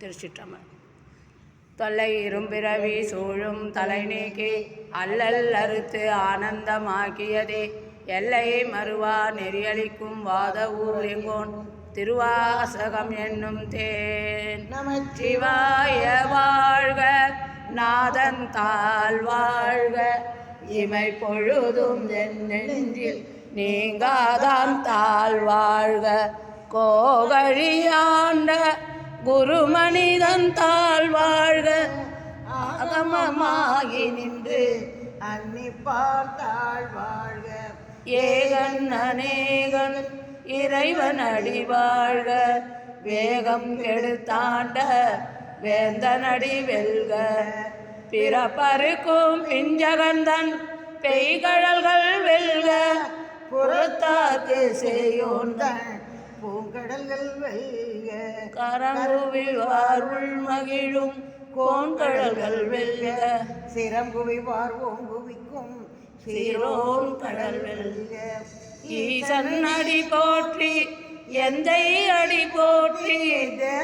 திருச்சிற்றம்பலம். தொல்லை இரும்பிறவி சூழும் தலை நீக்கி அல்லல் அறுத்து ஆனந்தமாக்கியதே. எல்லையை மறுவா நெறியளிக்கும் வாத ஊர் எங்கோன் திருவாசகம் என்னும் தேன். நமச்சிவாய வாழ்க நாதன் தாழ் வாழ்க. இமை பொழுதும் என் நெஞ்சில் நீங்காதான் தாழ் வாழ்க. கோகழியாண்ட குருமனிதன் தாழ் வாழ்க. ஆகமமாகி நின்று அன்னி தாழ் வாழ்க. ஏகன் அநேகன் இறைவன் அடி வாழ்க. வேகம் கெடுத்தாண்ட வேந்தனடி வெல்க. பிறப்பருக்கும் பிஞ்சகந்தன் பெய்கழல்கள் வெல்க. புறத்தாக்கு செய்யோந்தன் பூங்கடல்கள் வெல்க கரங்குவி வாருள் மகிழும் கோண்கடல்கள் வெல்க. சிரம்புவி பார்வோம் குவிக்கும் சீரோன் கடல் வெல்க. ஈசன் அடி போற்றி எந்தை அடி போற்றி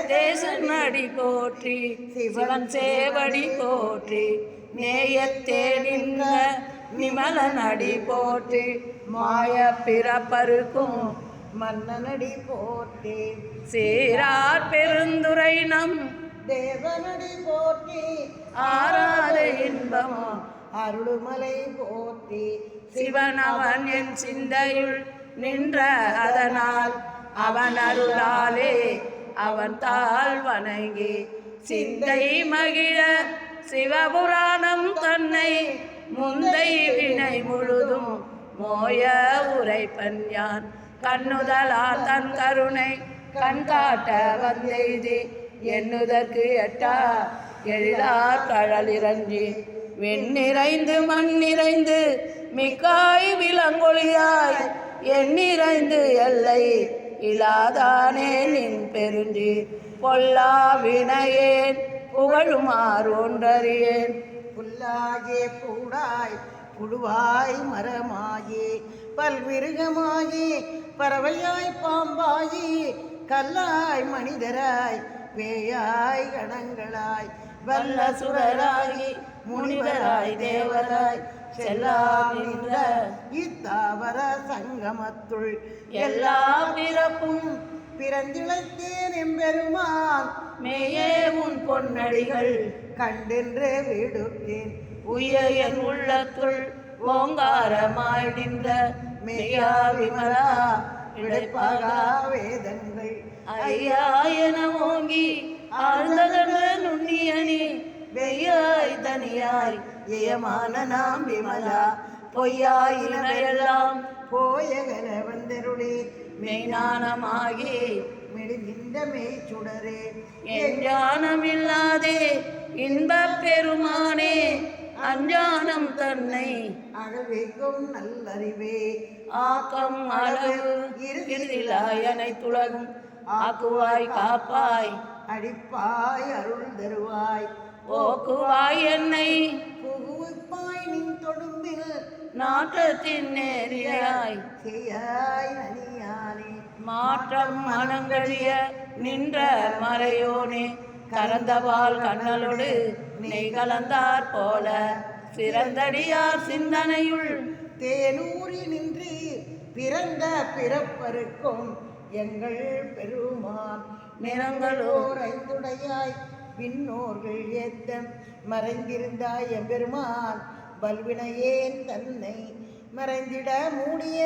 தேசன் அடி போற்றி சிவன் சேவடி போற்றி நேயத்தே நின்ற நிமலன் அடி போற்றி மாய பிறப்பருக்கும் மன்னனடி போற்றி. சீரார் பெருந்துரை நம். தேவனடி போற்றி. ஆராத இன்பம். அருளுமலை போற்றி. சிவன் அவன் என் சிந்தையுள் நின்ற அதனால் அவன் அருளாலே அவன் தாழ் வணங்கி சிந்தை மகிழ சிவபுராணம் தன்னை முந்தை வினை முழுதும் மோய உரைப்பன் யான். கண்ணுதலா தன் கருணை கண் காட்ட வந்தெய்தி எண்ணுதற்கு எட்டா? எழிலார் கழல் இறங்கி வெண்ணிறைந்து மண் நிறைந்து மிக்காய் விலங்கொழியாய் எண்ணிறைந்து எல்லை இலாதானே நின் பெருஞ்சி. பொல்லா வினையேன் புகழுமாறு ஒன்றறியேன். புல்லாகிய பூடாய் புழுவாய் மரமாயே பல்விருகமாகி பறவையாய் பாம்பாகி கல்லாய் மனிதராய் பேயாய் கணங்களாய் வல்ல சுரராகி முனிவராய் தேவராய் செல்லாம் இத்தாவர சங்கமத்துள் எல்லா பிறப்பும் பிறந்திழைத்தேன் எம்பெருமான். மேயே உன் பொன்னடிகள் கண்டென்று விடுத்தேன் உயர் என் உள்ளத்துள் ஓங்காரமாய் நின்ற மெய்யா விமலா இடைப்பாகா வேதங்கள். ஐயா என ஓங்கி ஆழ்ந்தகன்ற நுண்ணியனி வெய்யாய் தனியாய் ஏமான நாம் விமலா. பொய்யாய் இனவையெல்லாம் போயகல வந்தருளே மெய்ஞானமாகி மெழுகின்ற மெய் சுடரே எஞ்ஞானமில்லாதே இன்பப் பெருமானே அஞ்ஞானம் தன்னை அகழ்வைக்கும் நல்லறிவே. ஆக்கம் அளவு இறுதிலாய் அனைத்துலகும் ஆக்குவாய் காப்பாய். அடிப்பாய் அருள் தருவாய். ஓக்குவாய் என்னை. புகுவிப்பாய் நின் தொடும்பில் நாட்டத்தின் நேரியாய் செய்யாய் அணியானே. மாற்றம் மனங்கழிய நின்ற மறையோனே. கறந்தவாள் கண்ணலோடு நெய் கலந்தார் போல. சிறந்தடியார் சிந்தனையுள் தேனூரி நின்று பிறந்த பிறப்பருக்கும் எங்கள் பெருமான் நிறங்களோர் ஐந்துடையாய். பின்னோர்கள் ஏத்த மறைந்திருந்தாய் எம்பெருமான் வல்வினையேன் தன்னை மறைந்திட மூடிய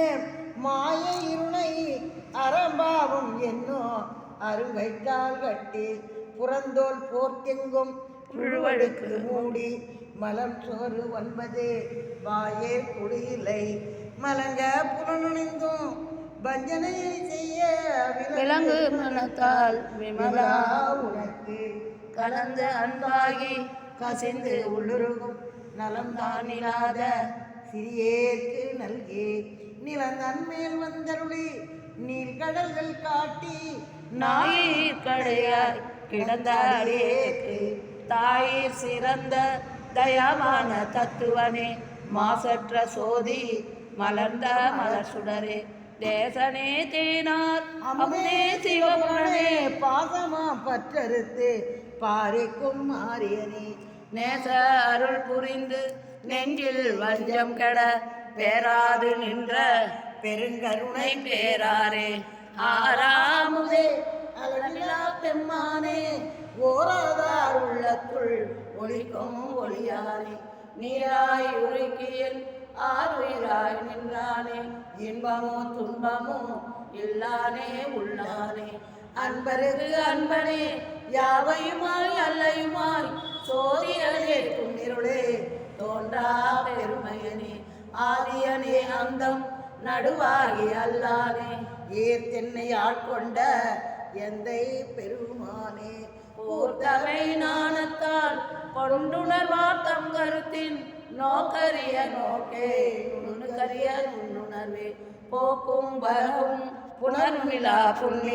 மாய இருளை அறம்பாவும் என்னோ அருங்கைக்கால் கட்டி புறந்தோல் போர்த்தெங்கும் புழுவடுக்கு மூடி மலம் சோறு ஒன்பது. வாயே குடியிலை மலங்க புலனுணைந்தும் பஞ்சனையை செய்ய விலங்கு மனத்தால் விமலா உனக்கு. கலந்து அன்பாகி கசிந்து உள்ளுருகும் நலம் தானிலாத சிறியேற்கு நல்கே. நிலந்தன்மேல் வந்தருளி நீர்கடல்கள் காட்டி நாயிற் கடையாய் கிடந்த அடியேக்கு தாயிற் சிறந்த தயாவான தத்துவனே மாசற்ற சோதி மலர்ந்த மலர் சுடரே. தேசனே தேனார் அமுதே சிவபுரணே. பாசமா பற்றறுத்து பாரிக்கும் மாரியனே நேச அருள் புரிந்து நெஞ்சில் வஞ்சம் கெட பேராது நின்ற பெருங்கருணை பேராரே. ஆறாமுதே பெம்மானே ஓராதார் உள்ளத்துள் ஒளிக்கும் ஒளியானே நீராய் உருக்கியில் ஆறுயிராய் நின்றானே இன்பமோ துன்பமோ இல்லானே உள்ளானே. அன்பருக்கு அன்பனே யாவையுமாய் அல்லையுமாய் சோதியனே துண்ணிருளே தோன்றா பெருமையனே ஆதியனே அந்தம் நடுவாகி அல்லானே. ஏர் தென்னை ஆட்கொண்ட எந்தை பெருமானே கூர்த்தமை நாணத்தால் கொண்டுணர்வார் தம் கருத்தின் நோக்கரிய நோக்கே. நுண்ணுணர்வே போக்கும் வரவும் புனர்மிழா புண்ணி.